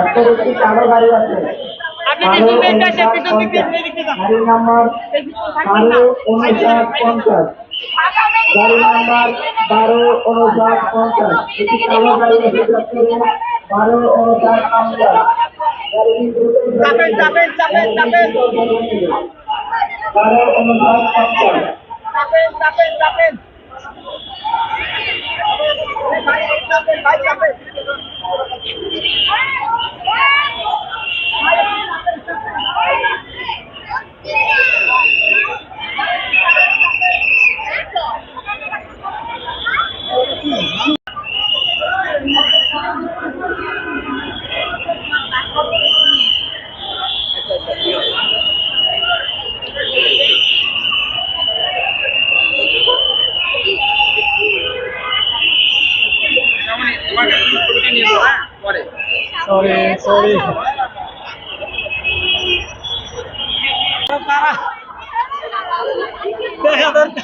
একটি কালো গাড়ি আছে। গাড়ি নাম্বার বারো উনষাট পঞ্চাশ। গাড়ি নাম্বার বারো উনষাট পঞ্চাশ। একটি কালো গাড়ি আছে উনষাট পঞ্চাশ। বারো উনষাট পঞ্চাশ। sorry, sorry. Thank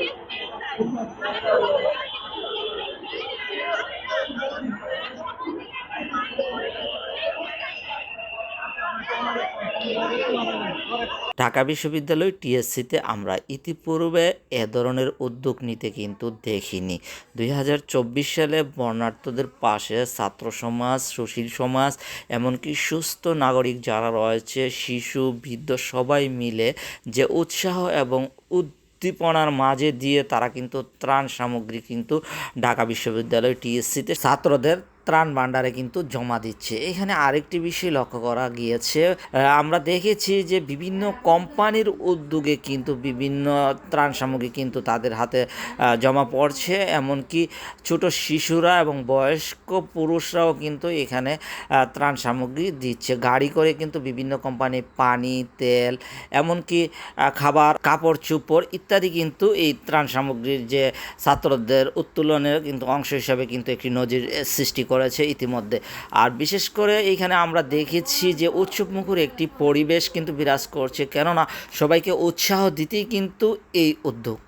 you. Dhaka বিশ্ববিদ্যালয় টিএসসিতে আমরা ইতিপূর্বে এ ধরনের উদ্যোগ নিতে কিন্তু দেখিনি। দুই হাজার চব্বিশ সালে বর্ণার্থদের পাশে ছাত্র সমাজ, সুশীল সমাজ, এমনকি সুস্থ নাগরিক যারা রয়েছে, শিশু, বৃদ্ধ সবাই মিলে যে উৎসাহ এবং উদ্দীপনার মাঝে দিয়ে তারা কিন্তু ত্রাণ সামগ্রী কিন্তু ঢাকা বিশ্ববিদ্যালয় টিএসসিতে ছাত্রদের ত্রাণ ভাণ্ডারে কিন্তু জমা দিচ্ছে। এখানে আরেকটি বিষয় লক্ষ্য করা গিয়েছে আমরা দেখেছি যে বিভিন্ন কোম্পানির উদ্যোগে কিন্তু বিভিন্ন ত্রাণ সামগ্রী কিন্তু তাদের হাতে জমা পড়ছে। এমনকি ছোট শিশুরা এবং বয়স্ক পুরুষরাও কিন্তু এখানে ত্রাণ সামগ্রী দিচ্ছে। গাড়ি করে কিন্তু বিভিন্ন কোম্পানি, পানি, তেল, এমনকি খাবার, কাপড়, চুপড় ইত্যাদি কিন্তু এই ত্রাণ সামগ্রীর যে ছাত্রদের উত্তোলনের কিন্তু অংশ হিসাবে কিন্তু একটি নজির সৃষ্টি সৃষ্টি করেছে ইতিমধ্যে। আর বিশেষ করে এইখানে আমরা দেখেছি যে উৎসবমুখর একটি পরিবেশ কিন্তু বিরাজ করছে। কেননা সবাইকে উৎসাহ দিতেই কিন্তু এই উদ্যোগ।